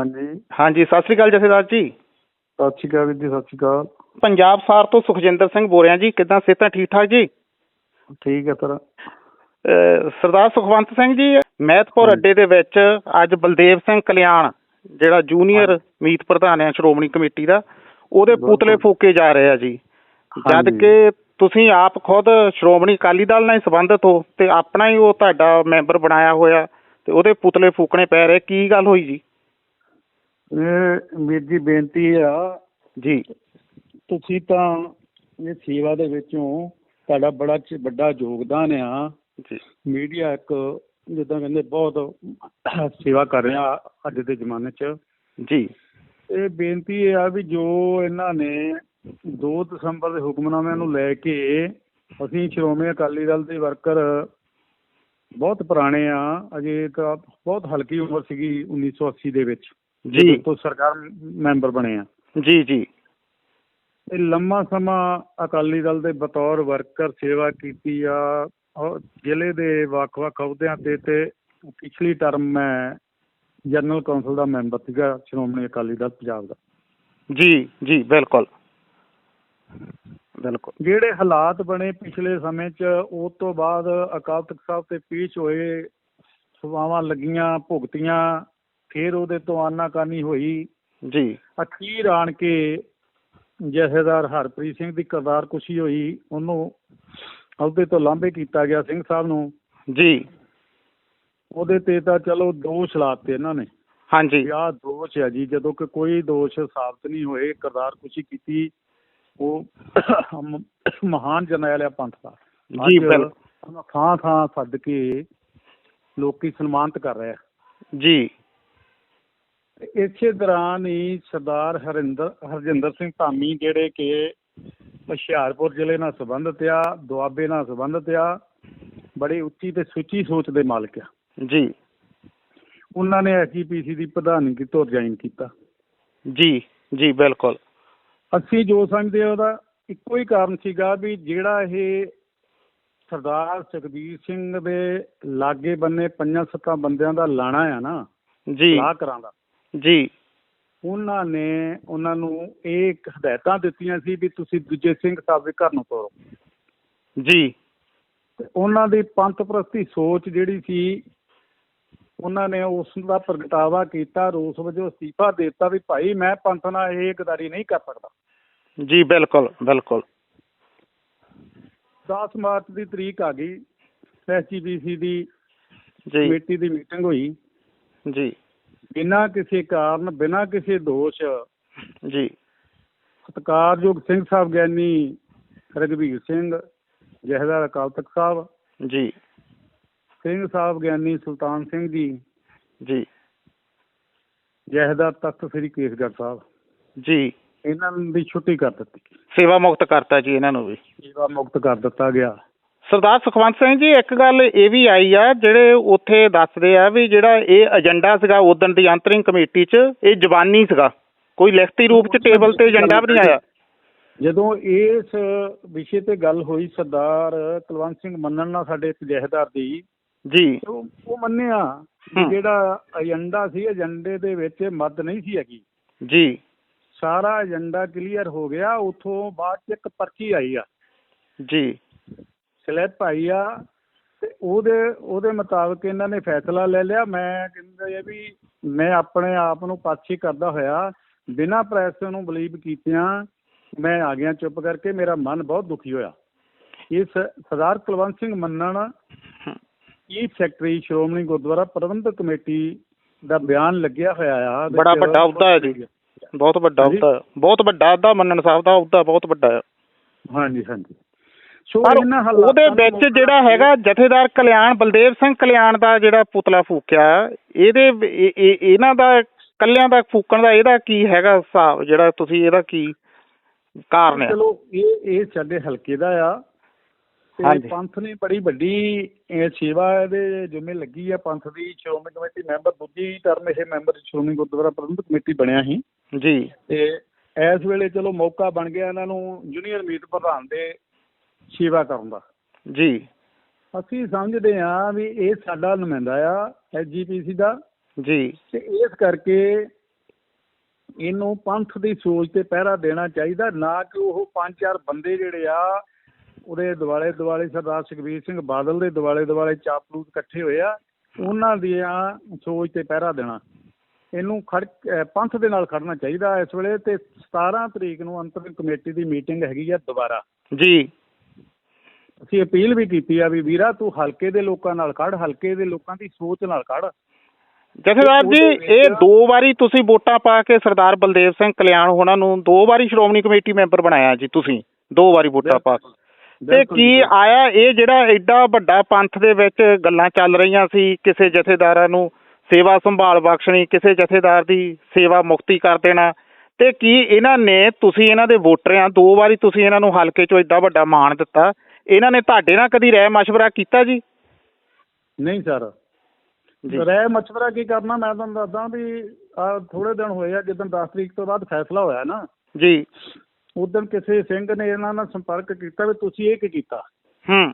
ਹਾਂਜੀ। ਹਾਂਜੀ ਸਤਿ ਸ੍ਰੀ ਅਕਾਲ ਜਥੇਦਾਰ ਜੀ। ਸਤਿ ਸ਼੍ਰੀ ਅਕਾਲ ਵੀਰ ਜੀ ਸਤਿ ਸ਼੍ਰੀ ਅਕਾਲ। ਪੰਜਾਬ ਸਾਰ ਤੋਂ ਸੁਖਜਿੰਦਰ ਸਿੰਘ ਬੋਲ ਰਿਹਾ ਜੀ ਕਿੱਦਾਂ ਸਿਹਤਾਂ ਠੀਕ ਠਾਕ ਜੀ? ਠੀਕ ਹੈ ਸਰ। ਅਹ ਸਰਦਾਰ ਸੁਖਵੰਤ ਸਿੰਘ ਜੀ ਮਹਿਤਪੁਰ। ਅੱਡੇ ਦੇ ਵਿੱਚ ਅੱਜ ਬਲਦੇਵ ਸਿੰਘ ਕਲਿਆਣ ਜਿਹੜਾ ਜੂਨੀਅਰ ਮੀਤ ਪ੍ਰਧਾਨ ਹੈ ਸ਼੍ਰੋਮਣੀ ਕਮੇਟੀ ਦਾ ਉਹਦੇ। ਪੁਤਲੇ ਫੂਕੇ ਜਾ ਰਹੇ ਆ ਜੀ। ਜਦ ਹਾਂਜੀ। ਕਿ ਤੁਸੀਂ ਆਪ ਖੁਦ ਸ਼੍ਰੋਮਣੀ ਅਕਾਲੀ ਦਲ ਨਾਲ ਹੀ ਸੰਬੰਧਿਤ ਹੋ ਤੇ ਆਪਣਾ ਹੀ ਉਹ ਤੁਹਾਡਾ ਮੈਂਬਰ ਬਣਾਇਆ ਹੋਇਆ ਤੇ ਉਹਦੇ ਪੁਤਲੇ ਫੂਕਣੇ ਪੈ ਰਹੇ ਕੀ ਗੱਲ ਹੋਈ ਜੀ? ਵੀਰ ਜੀ ਬੇਨਤੀ ਆ ਜੀ। ਤੁਸੀਂ ਤਾਂ ਇਹ ਸੇਵਾ ਦੇ ਵਿੱਚੋਂ ਤੁਹਾਡਾ ਬੜਾ ਵੱਡਾ ਯੋਗਦਾਨ ਆ। ਜੀ। ਮੀਡੀਆ ਇੱਕ ਜਿੱਦਾਂ ਕਹਿੰਦੇ ਬਹੁਤ ਸੇਵਾ ਕਰ ਰਿਹਾ ਅੱਜ ਦੇ ਜ਼ਮਾਨੇ 'ਚ। ਜੀ। ਇਹ ਬੇਨਤੀ ਇਹ ਆ ਵੀ ਜੋ ਇਹਨਾਂ ਨੇ 2 ਦਸੰਬਰ ਦੇ ਹੁਕਮਨਾਮਿਆਂ ਨੂੰ ਲੈ ਕੇ ਅਸੀਂ ਸ਼੍ਰੋਮਣੀ ਅਕਾਲੀ ਦਲ ਦੇ ਵਰਕਰ ਬਹੁਤ ਪੁਰਾਣੇ ਆ। ਅਜੇ ਤਾਂ ਬਹੁਤ ਹਲਕੀ ਉਮਰ ਸੀਗੀ 1980 ਦੇ ਵਿੱਚ। ਜੀ ਤੋਂ ਸਰਕਾਰ ਮੈਂਬਰ ਬਣੇ ਆ। ਜੀ ਜੀ। ਇਹ ਲੰਮਾ ਸਮਾਂ ਅਕਾਲੀ ਦਲ ਦੇ ਬਤੌਰ ਵਰਕਰ ਸੇਵਾ ਕੀਤੀ ਆ ਔਰ ਜ਼ਿਲ੍ਹੇ ਦੇ ਵੱਖ-ਵੱਖ ਅਹੁਦਿਆਂ ਤੇ ਤੇ ਪਿਛਲੀ ਟਰਮ ਮੈਂ ਜਨਰਲ ਕੌਂਸਲ ਦਾ ਮੈਂਬਰ ਸੀਗਾ ਸ਼੍ਰੋਮਣੀ ਅਕਾਲੀ ਦਲ ਪੰਜਾਬ ਦਾ। ਜੀ ਜੀ ਬਿਲਕੁਲ। ਬਿਲਕੁਲ। ਜਿਹੜੇ ਹਾਲਾਤ ਬਣੇ ਪਿਛਲੇ ਸਮੇਂ 'ਚ ਉਸ ਤੋਂ ਬਾਅਦ ਅਕਾਲ ਤਖਤ ਸਾਹਿਬ ਤੇ ਪੀਛ ਹੋਏ ਸਵਾਵਾਂ ਲੱਗੀਆਂ ਭੁਗਤੀਆਂ ਫਿਰ ਉਹਦੇ ਤੋਂ ਆਨਾਕਾਨੀ ਹੋਈ। ਜੀ। ਅਖੀਰ ਆਣ ਕੇ ਜਥੇਦਾਰ ਹਰਪ੍ਰੀਤ ਸਿੰਘ ਦੀ ਕਰਤਾਰ ਕੁਸ਼ੀ ਹੋਈ। ਉਹਨੂੰ ਅਹੁਦੇ ਤੋਂ ਲਾਂਭੇ ਕੀਤਾ ਗਿਆ ਸਿੰਘ ਸਾਹਿਬ ਨੂੰ। ਜੀ। ਉਹਦੇ ਤੇ ਤਾਂ ਚਲੋ ਦੋਸ਼ ਲਾਤੇ ਇਹਨਾਂ ਨੇ। ਹਾਂਜੀ। ਆਹ ਦੋਸ਼ ਹੈ ਜੀ ਜਦੋਂ ਕਿ ਕੋਈ ਦੋਸ਼ ਸਾਬਤ ਨਹੀਂ ਹੋਏ ਕਰਤਾਰ ਕੁਸ਼ੀ ਕੀਤੀ। ਉਹ ਮਹਾਨ ਜਰਨੈਲ ਆ ਪੰਥ ਦਾ। ਜੀ, ਬਿਲਕੁਲ। ਥਾਂ ਥਾਂ ਸੱਦ ਕੇ ਲੋਕੀ ਸਨਮਾਨਿਤ ਕਰ ਰਹੇ। ਆ ਜੀ। ਇਸੇ ਦੌਰਾਨ ਹੀ ਸਰਦਾਰ ਹਰਿੰਦਰ ਹਰਜਿੰਦਰ ਸਿੰਘ ਧਾਮੀ ਜਿਹੜੇ ਕਿ ਹੁਸ਼ਿਆਰਪੁਰ ਜ਼ਿਲ੍ਹੇ ਨਾਲ ਸੰਬੰਧਿਤ ਆ ਦੁਆਬੇ ਨਾਲ ਸੰਬੰਧਿਤ ਆ ਬੜੀ ਉੱਚੀ ਤੇ ਸੁੱਚੀ ਸੋਚ ਦੇ ਮਾਲਕ ਆ। ਜੀ। ਉਹਨਾਂ ਨੇ ਐਸਜੀਪੀਸੀ ਦੀ ਪ੍ਰਧਾਨਗੀ ਤੋਂ ਰਿਜ਼ਾਈਨ ਕੀਤਾ। ਜੀ ਜੀ ਬਿਲਕੁਲ। ਅਸੀਂ ਜੋ ਸਮਝਦੇ ਆ ਉਹਦਾ ਇੱਕੋ ਹੀ ਕਾਰਨ ਸੀਗਾ ਵੀ ਜਿਹੜਾ ਇਹ ਸਰਦਾਰ ਸੁਖਬੀਰ ਸਿੰਘ ਦੇ ਲਾਗੇ ਬੰਨੇ ਪੰਜਾਂ ਸੱਤਾਂ ਬੰਦਿਆਂ ਦਾ ਲਾਣਾ ਆ ਨਾ ਜੀ। ਸਲਾਹਕਾਰਾਂ ਦਾ ਜੀ। ਉਹਨਾਂ ਨੇ ਉਹਨਾਂ ਨੂੰ ਇਹ ਇੱਕ ਹਦਾਇਤਾਂ ਦਿੱਤੀਆਂ ਸੀ ਵੀ ਤੁਸੀਂ ਦੂਜੇ ਸਿੰਘ ਸਾਹਿਬ ਦੇ ਘਰ ਨੂੰ ਤੋਰੋ। ਜੀ। ਉਹਨਾਂ ਦੀ ਪੰਥ ਪ੍ਰਸਤੀ ਸੋਚ ਜਿਹੜੀ ਸੀ ਉਹਨਾਂ ਨੇ ਉਸ ਦਾ ਪ੍ਰਗਟਾਵਾ ਕੀਤਾ ਰੋਸ ਵਜੋਂ ਅਸਤੀਫਾ ਦਿੱਤਾ ਵੀ ਭਾਈ ਮੈਂ ਪੰਥ ਨਾਲ ਇਹ ਗਦਾਰੀ ਨਹੀਂ ਕਰ ਸਕਦਾ। ਜੀ ਬਿਲਕੁਲ ਬਿਲਕੁਲ। 10 ਮਾਰਚ ਦੀ ਤਰੀਕ ਆ ਗਈ ਐਸਜੀਪੀਸੀ ਦੀ ਜੀ। ਕਮੇਟੀ ਦੀ ਮੀਟਿੰਗ ਹੋਈ। ਜੀ। ਬਿਨਾਂ ਕਿਸੇ ਕਾਰਨ ਬਿਨਾਂ ਕਿਸੇ ਦੋਸ਼ ਜੀ। ਸਤਿਕਾਰਯੋਗ ਸਿੰਘ ਸਾਹਿਬ ਗਿਆਨੀ ਰਘਵੀਰ ਸਿੰਘ ਜਹਦਰ ਅਕਾਲ ਤਖਤ ਸਾਹਿਬ ਜੀ। ਸਿੰਘ ਸਾਹਿਬ ਗਿਆਨੀ ਸੁਲਤਾਨ ਸਿੰਘ ਜੀ ਜੀ। ਜਹਦਰ ਤਖਤ ਸ੍ਰੀ ਕੇਸਗੜ੍ਹ ਸਾਹਿਬ। ਜੀ। ਇਹਨਾਂ ਦੀ ਛੁੱਟੀ ਕਰ ਦਿੱਤੀ। ਸੇਵਾ ਮੁਕਤ ਕਰਤਾ ਜੀ ਇਹਨਾਂ ਨੂੰ ਵੀ। ਸੇਵਾ ਮੁਕਤ ਕਰ ਦਿੱਤਾ ਗਿਆ। ਸਰਦਾਰ ਸੁਖਵੰਤ ਸਿੰਘ ਜੀ ਇੱਕ ਗੱਲ ਇਹ ਵੀ ਆਈ ਆ ਜਿਹੜੇ ਉੱਥੇ ਦੱਸਦੇ ਆ ਵੀ ਜਿਹੜਾ ਇਹ ਏਜੰਡਾ ਸੀਗਾ ਉਦੋਂ ਦੀ ਅੰਤਰਿੰਗ ਕਮੇਟੀ 'ਚ ਇਹ ਜ਼ਬਾਨੀ ਸੀਗਾ। ਕੋਈ ਲਿਖਤੀ ਰੂਪ 'ਚ ਟੇਬਲ ਤੇ ਏਜੰਡਾ ਵੀ ਨਹੀਂ ਆਇਆ। ਜਦੋਂ ਇਸ ਵਿਸ਼ੇ ਤੇ ਗੱਲ ਹੋਈ ਸਰਦਾਰ ਕੁਲਵੰਤ ਸਿੰਘ ਮੰਨਣ ਨਾਲ ਸਾਡੇ ਇੱਕ ਜਹੇਦਾਰ ਦੀ ਜੀ। ਉਹ ਮੰਨਿਆ। ਜਿਹੜਾ ਏਜੰਡਾ ਸੀ ਏਜੰਡੇ ਦੇ ਵਿੱਚ ਮਦ ਨਹੀਂ ਸੀ ਹੈਗੀ। ਜੀ। ਸਾਰਾ ਏਜੰਡਾ ਕਲੀਅਰ ਹੋ ਗਿਆ ਉਥੋਂ ਬਾਅਦ ਇੱਕ ਪਰਚੀ ਆਈ ਆ। ਜੀ। ਸਲਿੱਪ ਆਈ ਆ ਤੇ ਉਹਦੇ ਉਹਦੇ ਮੁਤਾਬਕ ਇਹਨਾਂ ਨੇ ਫੈਸਲਾ ਲੈ ਲਿਆ ਮੈਂ ਕਹਿੰਦਾ ਇਹ ਵੀ ਮੈਂ ਆਪਣੇ ਆਪ ਨੂੰ ਪਾਛੀ ਕਰਦਾ ਹੋਇਆ ਬਿਨਾਂ ਪ੍ਰੈਸ ਨੂੰ ਬਲੀਵ ਕੀਤਿਆਂ ਮੈਂ ਆ ਗਿਆ ਚੁੱਪ ਕਰਕੇ ਮੇਰਾ ਮਨ ਬਹੁਤ ਦੁਖੀ ਹੋਇਆ ਇਸ Sardar Kulwant Singh Mannan chief secretary Shiromani Gurdwara Prabandhak committee ਦਾ ਬਿਆਨ ਲੱਗਿਆ ਹੋਇਆ ਆ ਬੜਾ ਵੱਡਾ ਅਹੁਦਾ ਹੈ ਜੀ। ਬਹੁਤ ਵੱਡਾ। ਅਹੁਦਾ। ਬਹੁਤ ਵੱਡਾ ਅਹੁਦਾ ਮੰਨਣ ਸਾਹਿਬ ਦਾ ਅਹੁਦਾ ਬਹੁਤ ਵੱਡਾ ਹੈ ਹਾਂਜੀ ਹਾਂਜੀ ਸੋ ਪਰ ਇਹਨਾਂ ਹਾਲਾਤਾਂ ਉਹਦੇ ਵਿੱਚ ਜਿਹੜਾ ਹੈਗਾ ਜਥੇਦਾਰ ਕਲਿਆਣ ਬਲਦੇਵ ਸਿੰਘ ਕਲਿਆਣ ਦਾ ਜਿਹੜਾ ਪੁਤਲਾ ਫੂਕਿਆ ਇਹਦੇ ਇਹ- ਇਹ- ਇਹਨਾਂ ਦਾ ਕੱਲਿਆਂ ਦਾ ਫੂਕਣ ਦਾ ਇਹਦਾ ਕੀ ਹੈਗਾ ਹਿਸਾਬ ਜਿਹੜਾ ਤੁਸੀਂ ਇਹਦਾ ਕੀ ਕਾਰਨ ਹੈ ਚਲੋ ਇਹ ਇਹ ਸਾਡੇ ਹਲਕੇ ਦਾ ਆ। ਤੇ। ਪੰਥ ਨੇ ਬੜੀ ਵੱਡੀ ਇਹ ਸੇਵਾ ਇਹਦੇ ਜਿੰਮੇ ਲੱਗੀ ਆ। ਪੰਥ ਦੀ ਸ਼੍ਰੋਮਣੀ ਕਮੇਟੀ ਮੈਂਬਰ ਦੂਜੀ ਟਰਮ ਇਹ ਮੈਂਬਰ ਸ਼੍ਰੋਮਣੀ ਗੁਰਦੁਆਰਾ ਪ੍ਰਬੰਧਕ ਕਮੇਟੀ ਬਣਿਆ ਸੀ। ਜੀ। ਤੇ ਇਸ ਵੇਲੇ ਚਲੋ ਮੌਕਾ ਬਣ ਗਿਆ ਇਹਨਾਂ ਨੂੰ ਜੂਨੀਅਰ ਮੀਤ ਪ੍ਰਧਾਨ ਦੇ ਸੇਵਾ ਕਰਨ ਦਾ। ਜੀ। ਅਸੀਂ ਸਮਝਦੇ ਹਾਂ ਵੀ ਇਹ ਸਾਡਾ ਨੁਮਾਇੰਦਾ ਆ ਐਸਜੀਪੀਸੀ ਦਾ। ਜੀ। ਤੇ ਇਸ ਕਰਕੇ ਇਹਨੂੰ ਪੰਥ ਦੀ ਸੋਚ ਤੇ ਪਹਿਰਾ ਦੇਣਾ ਚਾਹੀਦਾ ਨਾ ਕਿ ਉਹ ਪੰਜ ਚਾਰ ਬੰਦੇ ਜਿਹੜੇ ਆ ਉਹਦੇ ਦਿਵਾਲੇ ਦਿਵਾਲੇ ਸਰਦਾਰ ਸੁਖਬੀਰ ਸਿੰਘ ਬਾਦਲ ਦੇ ਦਿਵਾਲੇ ਦਿਵਾਲੇ ਚਾਪਲੂਸ ਇਕੱਠੇ ਹੋਏ ਆ ਉਹਨਾਂ ਦੀਆਂ ਸੋਚ ਤੇ ਪਹਿਰਾ ਦੇਣਾ। ਇਹਨੂੰ ਖੜ ਪੰਥ ਦੇ ਨਾਲ ਖੜਨਾ ਚਾਹੀਦਾ ਇਸ ਵੇਲੇ ਤੇ 17 ਤਰੀਕ ਨੂੰ ਅੰਤਰਿਮ ਕਮੇਟੀ ਦੀ ਮੀਟਿੰਗ ਹੈਗੀ ਆ ਦੁਬਾਰਾ। ਜੀ। ਅਸੀਂ ਅਪੀਲ ਵੀ ਕੀਤੀ ਆ ਵੀ ਵੀਰਾ ਤੂੰ ਹਲਕੇ ਦੇ ਲੋਕਾਂ ਨਾਲ ਖੜ ਹਲਕੇ ਦੇ ਲੋਕਾਂ ਦੀ ਸੋਚ ਨਾਲ ਖੜ ਜਥੇਦਾਰ ਜੀ ਇਹ ਦੋ ਵਾਰੀ ਤੁਸੀਂ ਵੋਟਾਂ ਪਾ ਕੇ ਸਰਦਾਰ ਬਲਦੇਵ ਸਿੰਘ ਕਲਿਆਣ ਹੋਣਾ ਨੂੰ ਦੋ ਵਾਰੀ ਸ਼੍ਰੋਮਣੀ ਕਮੇਟੀ ਮੈਂਬਰ ਬਣਾਇਆ ਜੀ ਤੁਸੀਂ ਦੋ ਵਾਰੀ ਵੋਟਾਂ ਪਾ ਕੇ ਤੇ ਕੀ। ਆਇਆ ਇਹ ਜਿਹੜਾ ਐਡਾ ਵੱਡਾ ਪੰਥ ਦੇ ਵਿੱਚ ਗੱਲਾਂ ਚੱਲ ਰਹੀਆਂ ਸੀ ਕਿਸੇ ਜਥੇਦਾਰਾਂ ਨੂੰ ਸੇਵਾ ਸੰਭਾਲ ਬਖਸ਼ਣੀ ਕਿਸੇ ਜਥੇਦਾਰ ਦੀ ਸੇਵਾ ਮੁਕਤੀ ਕਰ ਦੇਣਾ ਤੇ ਕੀ ਇਹਨਾਂ ਨੇ ਤੁਸੀਂ ਇਹਨਾਂ ਦੇ ਵੋਟਰ ਦੋ ਵਾਰੀ ਤੁਸੀਂ ਇਹਨਾਂ ਨੂੰ ਹਲਕੇ ਚੋਂ ਐਡਾ ਵੱਡਾ ਮਾਣ ਦਿੱਤਾ ਇਹਨਾਂ ਨੇ ਤੁਹਾਡੇ ਨਾਲ ਕਦੀ ਰਾਏ ਮਸ਼ਵਰਾ ਕੀਤਾ ਜੀ? ਨਹੀਂ ਸਰ। ਜੀ। ਰਹਿ ਮਸ਼ਵਰਾ ਕੀ ਕਰਨਾ? ਮੈਂ ਤੁਹਾਨੂੰ ਦੱਸਦਾ ਵੀ ਆ ਥੋੜੇ ਦਿਨ ਹੋਏ ਆ ਜਦੋਂ 10 ਤਰੀਕ ਤੋਂ ਬਾਅਦ ਫੈਸਲਾ ਹੋਇਆ ਨਾ। ਜੀ। ਉਦੋਂ ਕਿਸੇ ਸਿੰਘ ਨੇ ਇਹਨਾਂ ਨਾਲ ਸੰਪਰਕ ਕੀਤਾ ਵੀ ਤੁਸੀਂ ਇਹ ਕੀ ਕੀਤਾ? ਹੂੰ।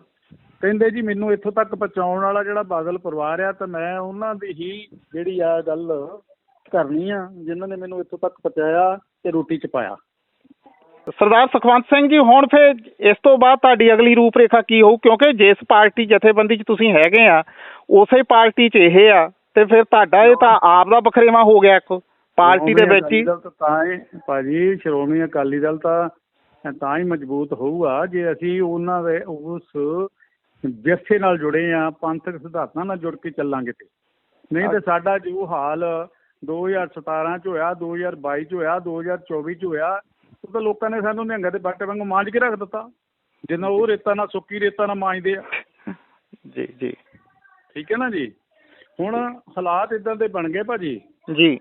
ਕਹਿੰਦੇ ਜੀ ਮੈਨੂੰ ਇੱਥੋਂ ਤੱਕ ਪਹੁੰਚਾਉਣ ਵਾਲਾ ਜਿਹੜਾ ਬਾਦਲ ਪਰਿਵਾਰ ਆ ਤਾਂ ਮੈਂ ਉਹਨਾਂ ਦੀ ਹੀ ਜਿਹੜੀ ਆ ਗੱਲ ਕਰਨੀ ਆ ਜਿਨ੍ਹਾਂ ਨੇ ਮੈਨੂੰ ਇੱਥੋਂ ਤੱਕ ਪਹੁੰਚਾਇਆ ਤੇ ਰੋਟੀ ਚ ਪਾਇਆ। ਸਰਦਾਰ ਸੁਖਵੰਤ ਸਿੰਘ ਜੀ ਹੁਣ ਫਿਰ ਇਸ ਤੋਂ ਬਾਅਦ ਤੁਹਾਡੀ ਅਗਲੀ ਰੂਪਰੇਖਾ ਕੀ ਹੋਊ? ਕਿਉਂਕਿ ਜਿਸ ਪਾਰਟੀ ਜਥੇਬੰਦੀ 'ਚ ਤੁਸੀਂ ਹੈਗੇ ਆ ਉਸੇ ਪਾਰਟੀ 'ਚ ਇਹ ਆ ਤੇ ਫਿਰ ਤੁਹਾਡਾ ਇਹ ਤਾਂ ਆਪ ਦਾ ਬਖਰੇਵਾ ਹੋ ਗਿਆ ਇੱਕ ਪਾਰਟੀ ਦੇ ਵਿੱਚ ਹੀ। ਤਾਂ ਤਾਂ ਹੀ ਭਾਜੀ ਸ਼੍ਰੋਮਣੀ ਅਕਾਲੀ ਦਲ ਤਾਂ ਤਾਂ ਹੀ ਮਜ਼ਬੂਤ ਹੋਊਗਾ ਜੇ ਅਸੀਂ ਉਹਨਾਂ ਦੇ ਉਸ ਵਿਰਸੇ ਨਾਲ ਜੁੜੇ ਆ ਪੰਥਕ ਸਿਧਾਂਤਾਂ ਨਾਲ ਜੁੜ ਕੇ ਚੱਲਾਂਗੇ ਤੇ। ਨਹੀਂ ਤੇ ਸਾਡਾ ਜੋ ਹਾਲ 2017 ਚ ਹੋਇਆ 2022 ਚ ਹੋਇਆ 2024 ਚ ਹੋਇਆ ਉਹ ਤਾਂ ਲੋਕਾਂ ਨੇ ਸਾਨੂੰ ਨਿਹੰਗਾਂ ਦੇ ਬਾਟੇ ਵਾਂਗੂ ਮਾਂਜ ਕੇ ਰੱਖ ਦਿੱਤਾ। ਜਿੰਨਾ ਉਹ ਰੇਤਾ ਨਾਲ ਸੁੱਕੀ ਰੇਤਾ ਨਾਲ ਮਾਂਜਦੇ ਆ। ਜੀ ਜੀ। ਠੀਕ ਹੈ ਨਾ ਜੀ? ਹੁਣ ਹਾਲਾਤ ਇਦਾਂ ਦੇ ਬਣ ਗਏ ਭਾਜੀ। ਜੀ।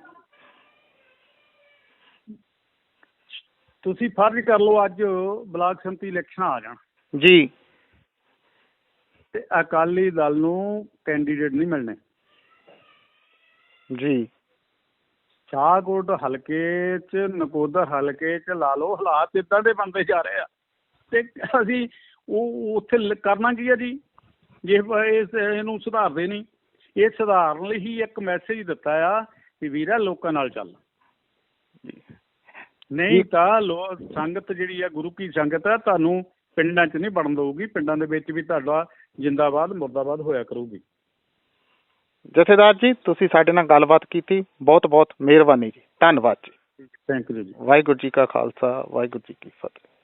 ਤੁਸੀਂ ਫਰਜ਼ ਕਰ ਲਓ ਅੱਜ ਬਲਾਕ ਸੰਮਤੀ ਇਲੈਕਸ਼ਨ ਆ ਜਾਣ। ਜੀ। ਤੇ ਅਕਾਲੀ ਦਲ ਨੂੰ ਕੈਂਡੀਡੇਟ ਨਹੀਂ ਮਿਲਣੇ। ਜੀ। ਸ਼ਾਹਕੋਟ ਹਲਕੇ ਚ ਨਕੋਦਰ ਹਲਕੇ ਚ ਲਾ ਲਓ ਹਾਲਾਤ ਇਦਾਂ ਦੇ ਬਣਦੇ ਜਾ ਰਹੇ ਆ। ਤੇ ਅਸੀਂ ਉਹ ਉੱਥੇ ਕਰਨਾ ਕੀ ਆ ਜੀ? ਜੇ ਇਸ ਇਹਨੂੰ ਸੁਧਾਰਦੇ ਨਹੀਂ। ਇਹ ਸੁਧਾਰਨ ਲਈ ਹੀ ਇੱਕ ਮੈਸੇਜ ਦਿੱਤਾ ਆ ਕਿ ਵੀਰਾ ਲੋਕਾਂ ਨਾਲ ਚੱਲ। ਨਹੀਂ ਤਾਂ ਲੋ ਸੰਗਤ ਜਿਹੜੀ ਆ ਗੁਰੂ ਕੀ ਸੰਗਤ ਆ ਤੁਹਾਨੂੰ ਪਿੰਡਾਂ 'ਚ ਨਹੀਂ ਬਣਨ ਦਊਗੀ। ਪਿੰਡਾਂ ਦੇ ਵਿੱਚ ਵੀ ਤੁਹਾਡਾ ਜਿੰਦਾਬਾਦ ਮੁਰਦਾਬਾਦ ਹੋਇਆ ਕਰੂਗੀ। ਜਥੇਦਾਰ ਜੀ ਤੁਸੀਂ ਸਾਡੇ ਨਾਲ ਗੱਲਬਾਤ ਕੀਤੀ ਬਹੁਤ ਬਹੁਤ ਮਿਹਰਬਾਨੀ ਜੀ ਧੰਨਵਾਦ ਜੀ। ਥੈਂਕ ਯੂ ਜੀ। ਵਾਹਿਗੁਰੂ ਜੀ ਕਾ ਖਾਲਸਾ ਵਾਹਿਗੁਰੂ ਜੀ ਕੀ ਫਤਿਹ।